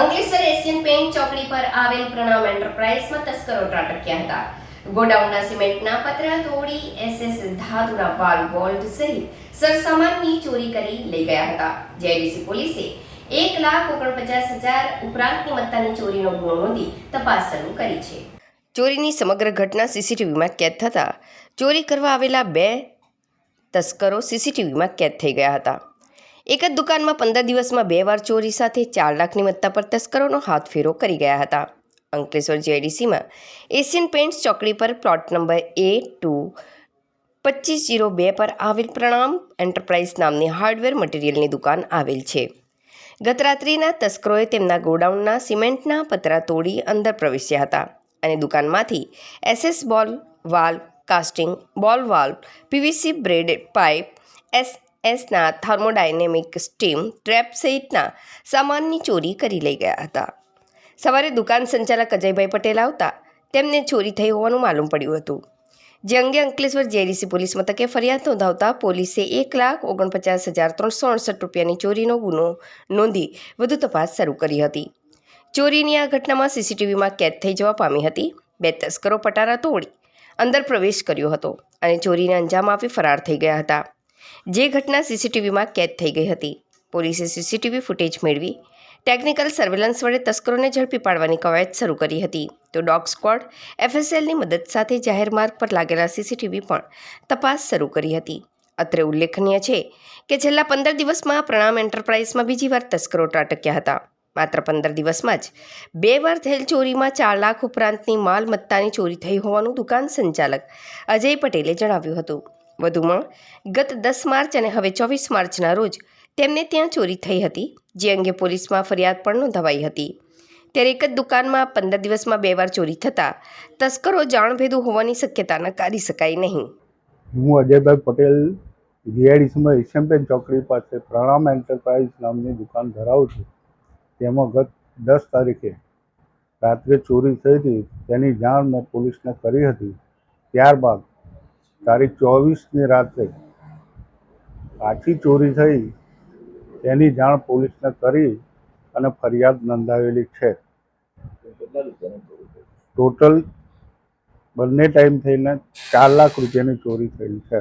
Ankleshwar Asian paint ચોકડી પર આવેલ પ્રણામ એન્ટરપ્રાઇઝમાં તસ્કરો ત્રાટક્યા હતા. ગોડાઉનના સિમેન્ટના પતરા તોડી એસએસ ધાતુના વાલ બોલ્ટ સહિત સરસામાનની ચોરી કરી લઈ ગયા હતા. જેડીસી પોલીસે એક લાખ ઓગણપચાસ હજાર ઉપરાંતની મત્તાની ચોરીનો ગુનો નોંધી તપાસ શરૂ કરી છે. ચોરીની સમગ્ર ઘટના સીસીટીવીમાં કેદ થતા ચોરી કરવા આવેલા બે તસ્કરો સીસીટીવીમાં કેદ થઈ ગયા હતા. એક જ દુકાનમાં પંદર દિવસમાં બે વાર ચોરી સાથે ચાર લાખની મત્તા પર તસ્કરોનો હાથ ફેરો કરી ગયા હતા. અંકલેશ્વર જેડીસીમાં એશિયન પેઇન્ટ્સ ચોકડી પર પ્લોટ નંબર એ ટુ પચીસ જીરો બે પર આવેલ પ્રણામ એન્ટરપ્રાઇઝ નામની હાર્ડવેર મટીરિયલની દુકાન આવેલ છે. ગત રાત્રિના તસ્કરોએ તેમના ગોડાઉનના સિમેન્ટના પતરા તોડી અંદર પ્રવેશ્યા હતા અને દુકાનમાંથી SS ball valve, casting, ball valve, PVC braid pipe, S એસના thermodynamic steam trap સહિતના સામાનની ચોરી કરી લઈ ગયા હતા. સવારે દુકાન સંચાલક અજયભાઈ પટેલ આવતા તેમને ચોરી થઈ હોવાનું માલુમ પડ્યું હતું. જે અંગે અંકલેશ્વર જેડીસી પોલીસ મથકે ફરિયાદ નોંધાવતા પોલીસે એક લાખ ઓગણપચાસ હજાર ત્રણસો અડસઠ રૂપિયાની ચોરીનો ગુનો નોંધી વધુ તપાસ શરૂ કરી હતી. ચોરીની આ ઘટનામાં સીસીટીવીમાં કેદ થઈ જવા પામી હતી. બે તસ્કરો પટારા તોડી અંદર પ્રવેશ કર્યો હતો અને ચોરીને અંજામ આપી ફરાર થઈ ગયા હતા. જે ઘટના સીસીટીવીમાં કેદ થઈ ગઈ હતી. પોલીસે સીસીટીવી ફૂટેજ મેળવી ટેકનિકલ સર્વેલન્સ વડે તસ્કરોને ઝડપી પાડવાની કવાયત શરૂ કરી હતી. તો ડોગ સ્ક્વોડ એફએસએલની મદદ સાથે જાહેર માર્ગ પર લાગેલા સીસીટીવી પણ તપાસ શરૂ કરી હતી. અત્રે ઉલ્લેખનીય છે કે છેલ્લા પંદર દિવસમાં પ્રણામ એન્ટરપ્રાઇઝમાં બીજી વાર તસ્કરો ત્રાટક્યા હતા. માત્ર પંદર દિવસમાં જ બે વાર થયેલ ચોરીમાં ચાર લાખ ઉપરાંતની માલ મત્તાની ચોરી થઈ હોવાનું દુકાન સંચાલક અજય પટેલે જણાવ્યું હતું. વધુમાં, ગત દસ માર્ચ અને હવે ચોવીસ માર્ચના રોજ તેમને ત્યાં ચોરી થઈ હતી, જે અંગે પોલીસમાં ફરિયાદ પણ નોંધાવાઈ હતી. ત્યારે એક જ દુકાનમાં પંદર દિવસમાં બે વાર ચોરી થતાં તસ્કરો જાણભેદું હોવાની શક્યતા નકારી શકાય નહીં. હું અજયભાઈ પટેલ, જીઆઈડીસીમાં એશિયન ચોકડી પાસે પ્રણામ એન્ટરપ્રાઇઝ નામની દુકાન ધરાવું છું. તેમાં ગત દસ તારીખે રાત્રે ચોરી થઈ હતી, તેની જાણ મેં પોલીસને કરી હતી. ત્યારબાદ તારીખ ચોવીસની રાત્રે પાછી ચોરી થઈ, તેની જાણ પોલીસને કરી અને ફરિયાદ નોંધાવેલી છે. ટોટલ બંને ટાઈમ થઈને ચાર લાખ રૂપિયાની ચોરી થયેલી છે.